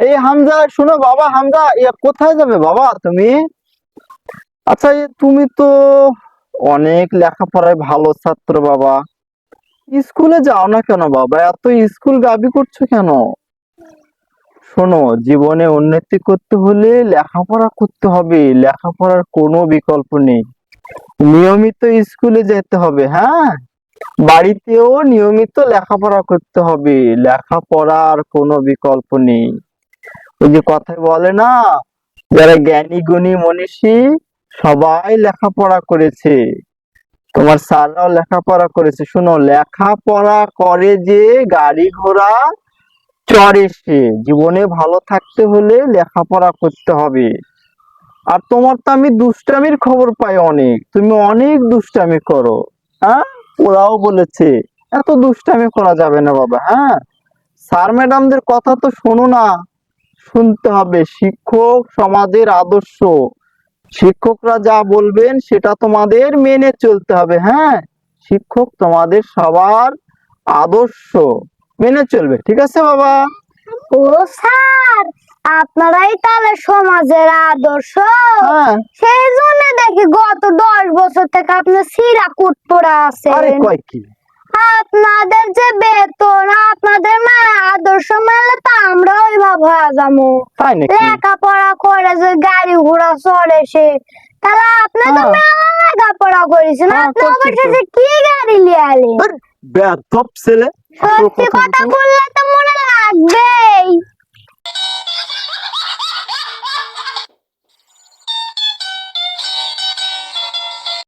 এই হামজা, শোনো বাবা, হামজা ইয়া কোথায় যাবে বাবা তুমি? আচ্ছা তুমি তো অনেক লেখাপড়ায় ভালো ছাত্র বাবা। স্কুলে যাও না কেন বাবা? এত স্কুল গাবি করছ কেন? শোনো, জীবনে উন্নতি করতে হলে লেখাপড়া করতে হবে, লেখাপড়ার কোনো বিকল্প নেই। নিয়মিত স্কুলে যেতে হবে হ্যাঁ? বাড়িতেও নিয়মিত লেখাপড়া করতে হবে, লেখাপড়ার কোনো বিকল্প নেই। ওই যে কথায় বলে না, যারা জ্ঞানী, গুণী মনীষী, সবাই লেখাপড়া করেছে। তোমার স্যাররাও লেখাপড়া করেছে। শোনো, লেখাপড়া করে যে গাড়ি ঘোড়া চড়ে সে, জীবনে ভালো থাকতে হলে লেখাপড়া করতে হবে। আর তোমার তো আমি দুষ্টামির খবর পাই অনেক। তুমি অনেক দুষ্টামি করো হ্যাঁ? ওরাও বলেছে, এত দুষ্টামি করা যাবে না বাবা হ্যাঁ? স্যার ম্যাডামদের কথা তো শোনো না। শুনতে হবে। শিক্ষক সমাজের আদর্শ। শিক্ষকরা যা বলবেন সেটা তোমাদের মেনে চলতে হবে হ্যাঁ? শিক্ষক তোমাদের সবার আদর্শ। মেনে চলবে ঠিক আছে বাবা? ও স্যার আপনারাই তাহলে সমাজের আদর্শ। হ্যাঁ। সেই জন্য দেখি গত দশ বছর থেকে আপনার সিরা কুট পড়ে কি? আপনাদের যে বেতন আপনাদের মানে আদর্শ মেলে তো আমরা তাই নাকি লেখাপড়া করে যে গাড়ি ঘোড়া চড়ে সে তাহলে আপনি তো হ্যাঁ। মেলা লেখাপড়া করেছেন হ্যাঁ, আপনি। অবশেষে কি গাড়ি নিয়ে আলেন বেয়াদব ছেলে সত্যি কথা কথা বললে তো মনে লাগবেই